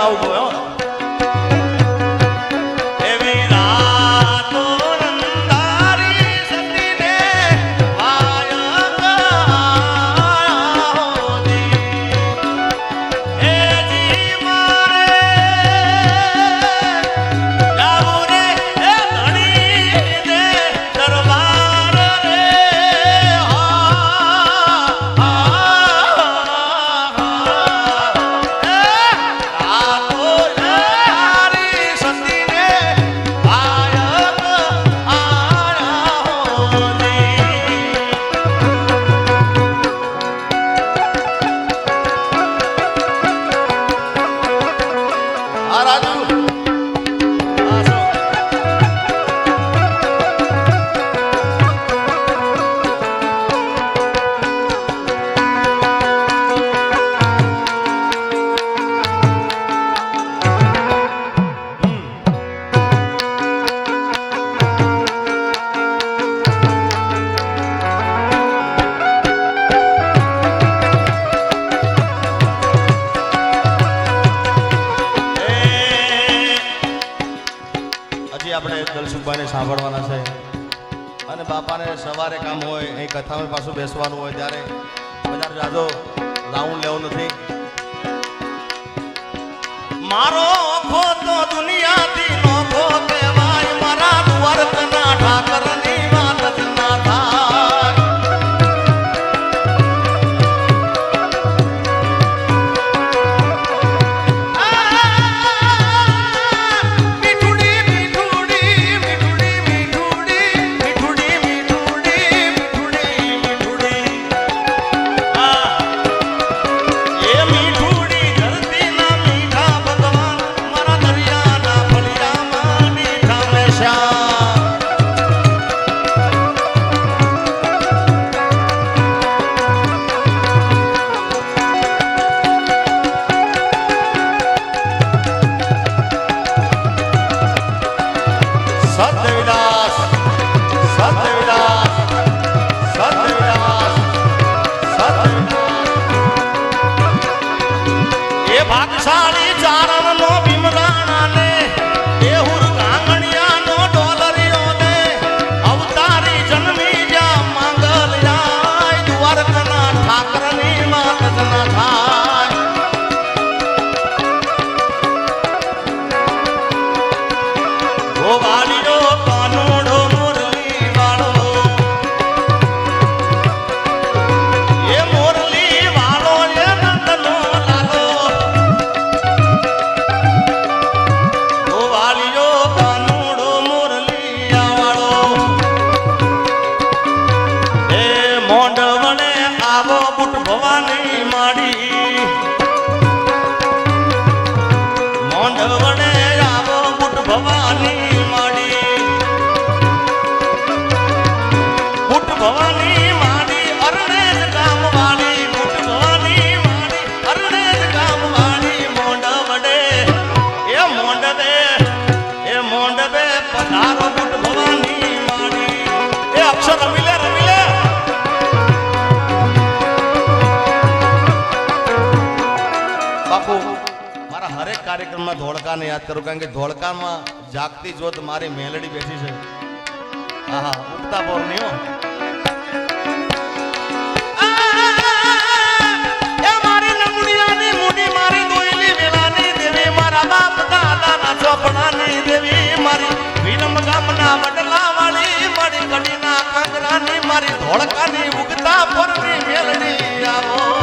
આવું જોયો કરવાના છે. અને બાપાને સવારે કામ હોય એ કથામાં પાછું બેસવાનું હોય ત્યારે બધા જાજો રાઉન્ડ લેવું નથી. મારો ખોતો દુનિયાથી માં ધોળકાને યાદ કરું, કારણ કે ધોળકામાં જાગતી જોત મારી મેલડી બેઠી છે. હા ઉગતા પોર નહીં મારી ધોળકાની ઉગતા પર મેલડી. આવો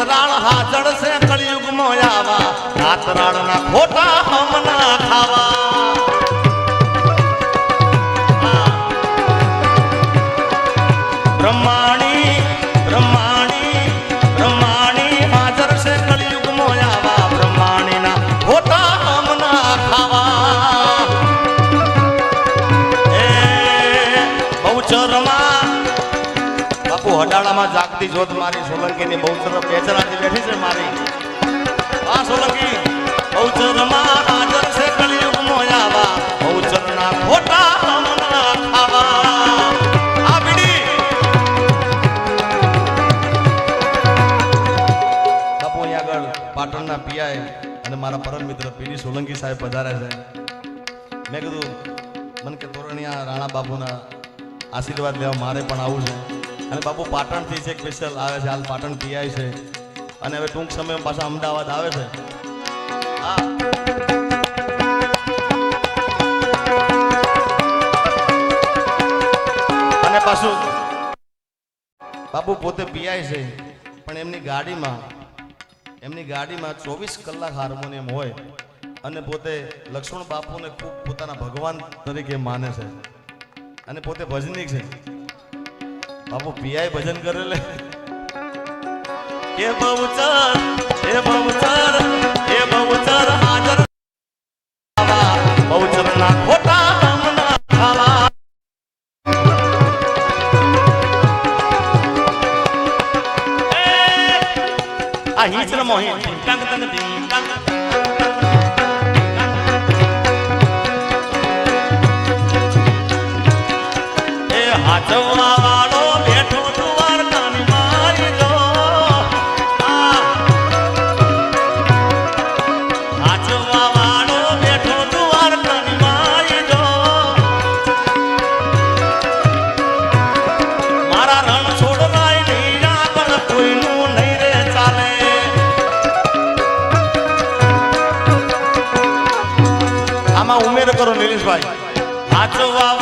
ગાતરાળ હાજર છે કળિયુગમાં આવા. ગાતરાળના ખોટા હમના ખાવા. બાપુ જાગતી જોત મારી સોલંકીની બહુચર પેચરાથી બેઠી છે મારી. આ સોલંકી અહીં આગળ પાટણના પીઆઈ અને મારા પરમ મિત્ર પીડી સોલંકી સાહેબ પધાર્યા છે. મેં કીધું, મને કે તોરણિયા રાણા બાપુના આશીર્વાદ લેવા મારે પણ આવું છે. અને બાપુ પાટણથી છે સ્પેશિયલ આવે છે. હાલ પાટણ પીઆઈ છે. અને હવે ટૂંક સમયમાં પાછા અમદાવાદ આવે છે. અને પાછું બાપુ પોતે પીઆઈ છે. પણ એમની ગાડીમાં એમની ગાડીમાં ચોવીસ કલાક હાર્મોનિયમ હોય અને પોતે લક્ષ્મણ બાપુને ખૂબ પોતાના ભગવાન તરીકે માને છે. અને પોતે ભજનિક છે. બાપુ પીઆઈ ભજન કરે લે એ બહુચર એ બહુચર કરો નિલેશભાઈ. હાચવા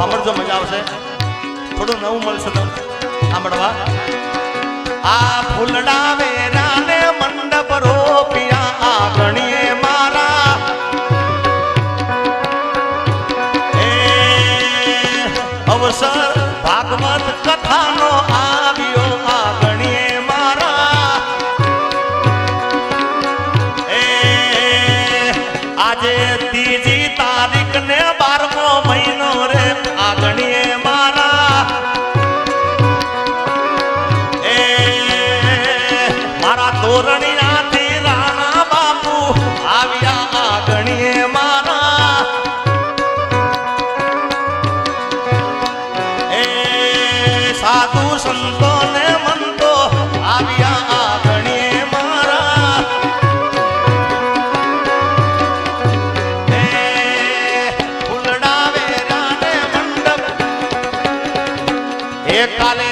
સાંભળજો મજા આવશે. થોડું નવું મળશે તમને. સાંભળવા. આ ફૂલડા વેરાને મંડપ રોપિયા કાલે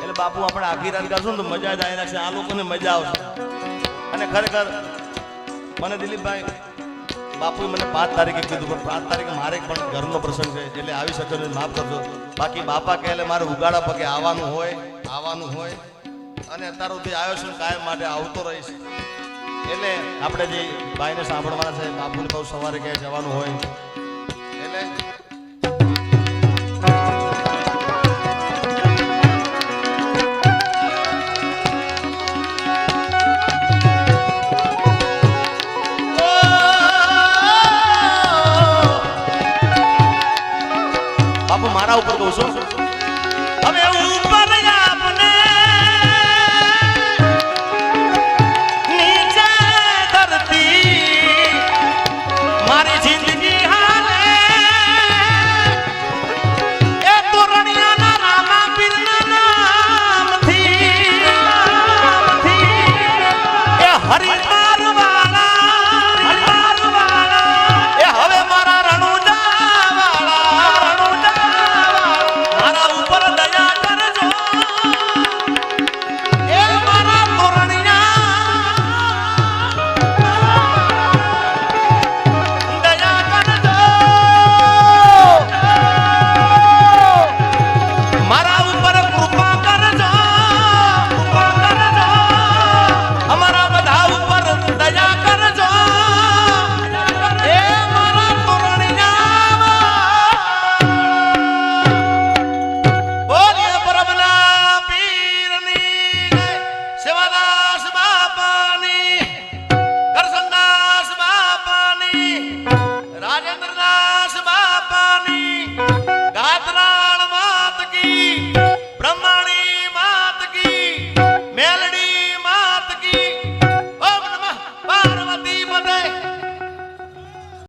એટલે બાપુ આપણે આખી રાત ગાશું તો મજા જ આવી નાખશે. આ લોકોને મજા આવશે. અને ખરેખર, મને દિલીપભાઈ બાપુએ મને પાંચ તારીખે કીધું પણ પાંચ તારીખે મારે પણ ઘરનો પ્રસંગ છે, એટલે આવી શક્યો માફ કરજો. બાકી બાપા કહે એટલે મારે ઉગાડા પગે આવવાનું હોય આવવાનું હોય. અને અત્યાર સુધી આવ્યો છું, કાયમ માટે આવતો રહીશ. એટલે આપણે જે ભાઈને સાંભળવાના છે, બાપુને બહુ સવારે ક્યાંય જવાનું હોય બાપુ મારા ઉપર કહું છું